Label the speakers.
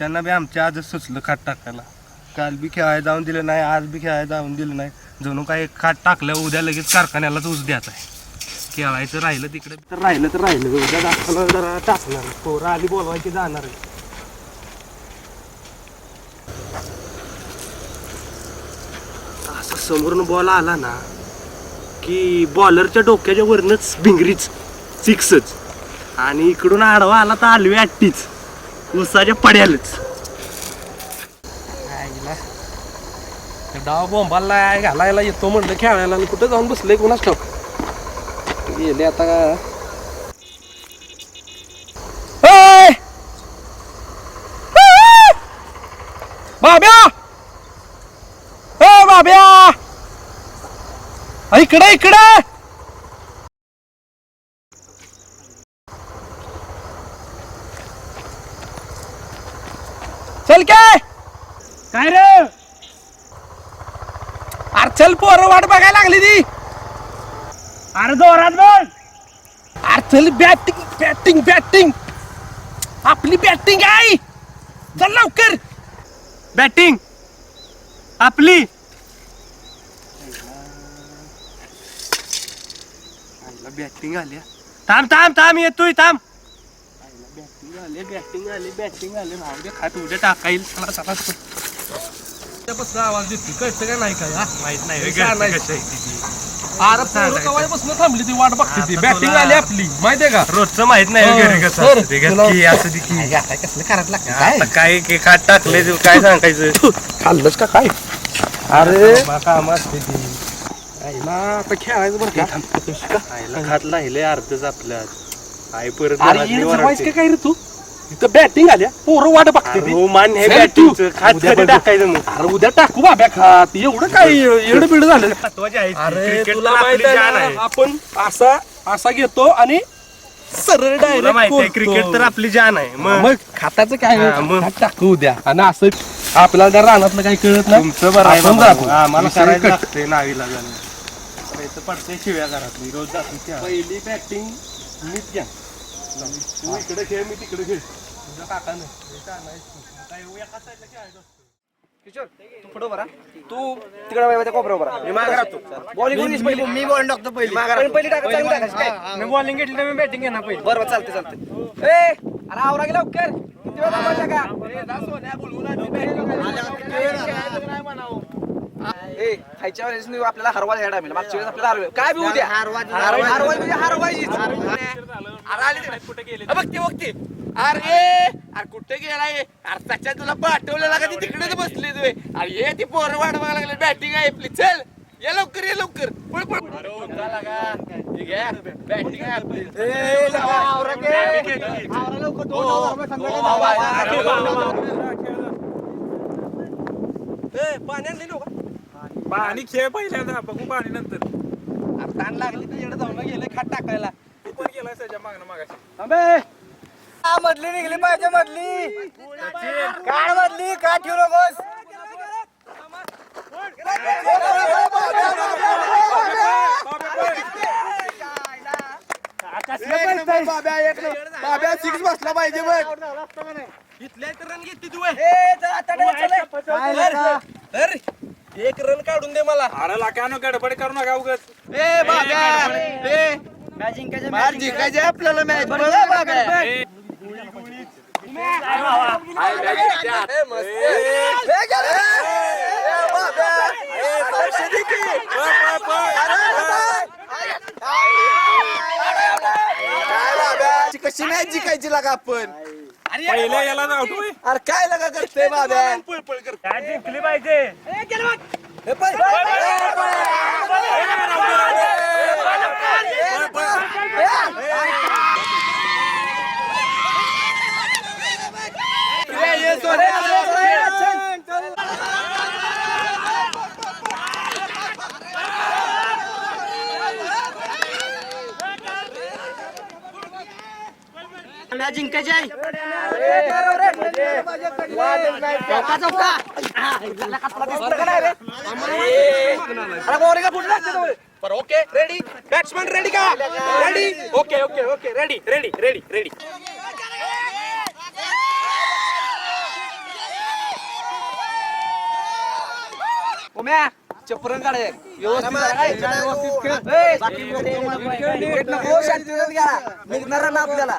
Speaker 1: त्यांना बी आमच्या आजच सुचलं खाट टाकायला. काल बी खेळायला जाऊन दिलं नाही आज बी खेळायला जाऊन दिलं नाही. जणू काय खाट टाकलं उद्या लगेच कारखान्यालाच ऊस द्यायचा आहे. खेळायचं राहिलं तिकडे. तर राहिलं तर राहिलं उद्या दाखवलं जरा टाकणार. पोरं आली बोलवायची जाणार आहे. असं समोरून बॉल आला ना की बॉलरच्या डोक्याच्या वरनच भिंगरीच सिक्सच आणि इकडून आडवा आला तर आलवी अट्टीच उसाच्या पड्यालच.
Speaker 2: डाव बोंबाला घालायला येतो म्हणलं खेळायला. आणि कुठं जाऊन बसले कोणाच ठाऊक? गेले आता. का! बाब्या! ए बाब्या! अ, इकडे इकडे चल काय काय रे अरे चल पोरं वाट बघायला लागली ती. अरे जोरात बोल. अरे चल बॅटिंग बॅटिंग बॅटिंग आपली बॅटिंग आहे. चल लवकर.
Speaker 1: बॅटिंग आपली. बॅटिंग आली हा. थांब थांब थांब येतोय थांब. बॅटिंग आले बॅटिंग आले बॅटिंग आले. राहू दे खात उद्या टाका येईल चला चला.
Speaker 2: त्यापासून आवाज देते कळतं का नाही काय हा?
Speaker 1: माहीत नाही
Speaker 2: हे
Speaker 1: ती.
Speaker 2: अरे पोरं कवायपासून थांबली ती वाट बघते ती.
Speaker 1: आता
Speaker 2: बॅटिंग
Speaker 1: तुला-
Speaker 2: आली आपली. माहितीये का?
Speaker 1: रोजचं माहीत नाही
Speaker 2: हो,
Speaker 1: घरी कसं
Speaker 2: तर
Speaker 1: असतं. ते
Speaker 2: तुला-
Speaker 1: की असं की.
Speaker 2: कसलं करायला
Speaker 1: आता काय? के खात टाकले काय सांगायचं?
Speaker 2: खाल्लंच का काय? अरे.
Speaker 1: काम असते ती.
Speaker 2: आता खेळायचं बरं का?
Speaker 1: खात राहिले अर्धच आपल्यात आई परत
Speaker 2: अरे येणं का काय रे तू? इथं बॅटिंग आल्या. पोरं वाट बघते ती
Speaker 1: हो मान्य
Speaker 2: चल
Speaker 1: बॅटिंगचं
Speaker 2: तू.
Speaker 1: खात
Speaker 2: उद्या बघू. अरे उद्या टाकू बाब्या खात एवढं काय एवढं बिड झालं. अरे तुला माहीत आहे ना, आपण असा असा घेतो आणि सरळ
Speaker 1: तुला माहिती आहे
Speaker 2: डायरेक्ट
Speaker 1: क्रिकेट तर आपली जान आहे. मग
Speaker 2: मग खाताचं काय
Speaker 1: हा, मग.
Speaker 2: खात टाकू उद्या. आणि असं आपल्याला त्या रानातलं काही कळत नाही.
Speaker 1: तुमचं बरं आहे
Speaker 2: आपण
Speaker 1: बाबा.
Speaker 2: जातो.
Speaker 1: आम्हाला
Speaker 2: विषय
Speaker 1: करायचं
Speaker 2: कट.
Speaker 1: लागतंय नावीला जाणं. पडते शिव्या घरातली. रोज जातो.
Speaker 2: पहिली बॅटिंग मीच घ्या.
Speaker 1: तू इकडे खेळ मी तिकडे खेळ. नाही.
Speaker 3: तू पुढं बरा तू तिकडे बरा मी मागे राहतो. बॉलिंग पहिली. मी बॉल टाकतो पहिली. पहिली टाका टाकायची काय
Speaker 1: मी बॉलिंग घेतली तर मी बॅटिंग घेणार पहिली.
Speaker 3: बरं बरं चालते चालते ए अरे आवरा गेला लवकर. किती वेळ थांबायचा का? ए खायच्या वेळेस नाही आपल्याला हरवायला ह्या टायमिला. मागच्या वेळेस आपल्याला हरवाय काय बी उद्या हरवाय हरवाय म्हणजे हरवायचीच. अरे आली.
Speaker 4: कुठे गेले बघते बघते. अरे अरे कुठे गेलाय अरे त्याच्या तुला पाठवलेला का ती तिकडेच बसली तुम्ही अरे ये ती पोरं बघायला लागले बॅटिंग आहे आपली चल ये लवकर ये लवकर पळ पळ बॅटिंग आहे आपली हो, हो,
Speaker 3: वाजता.
Speaker 5: पाणी खेळ पहिल्यांदा बघू पाणी नंतर
Speaker 3: अरे ताण लागली तर येडं जाऊन गेले खाट टाकायला
Speaker 5: तू पण गेलाय त्याच्या मागणं मागाशी
Speaker 3: हा, मधली निघली पाहिजे मधली. काढ मधली का ठेवू नकोस. बाब्या सिक्स बसला पाहिजे बघ.
Speaker 2: इथल्या इथं रन घेते तू. तर एक रन काढून दे मला.
Speaker 5: अरे लाकानो गडबड करू नका उगत
Speaker 3: ए बाब्या. ए मॅच जिंकायची आपल्याला मॅच बघा बाब्या. कशी मॅच जिंकायची लागा आपण
Speaker 5: पहिल्या याला आउट होय
Speaker 3: अरे काय लगा करते बाब्या
Speaker 1: काय जिंकली पाहिजे
Speaker 3: हे पण- जिंकायची? आहे
Speaker 2: चौका ओके रेडी? बॅट्समॅन रेडी का? Ready okay okay okay ready ready ready ready
Speaker 3: Omya चपरण काढ व्यवस्थित खेळ. हो, निघणार ना आपल्याला.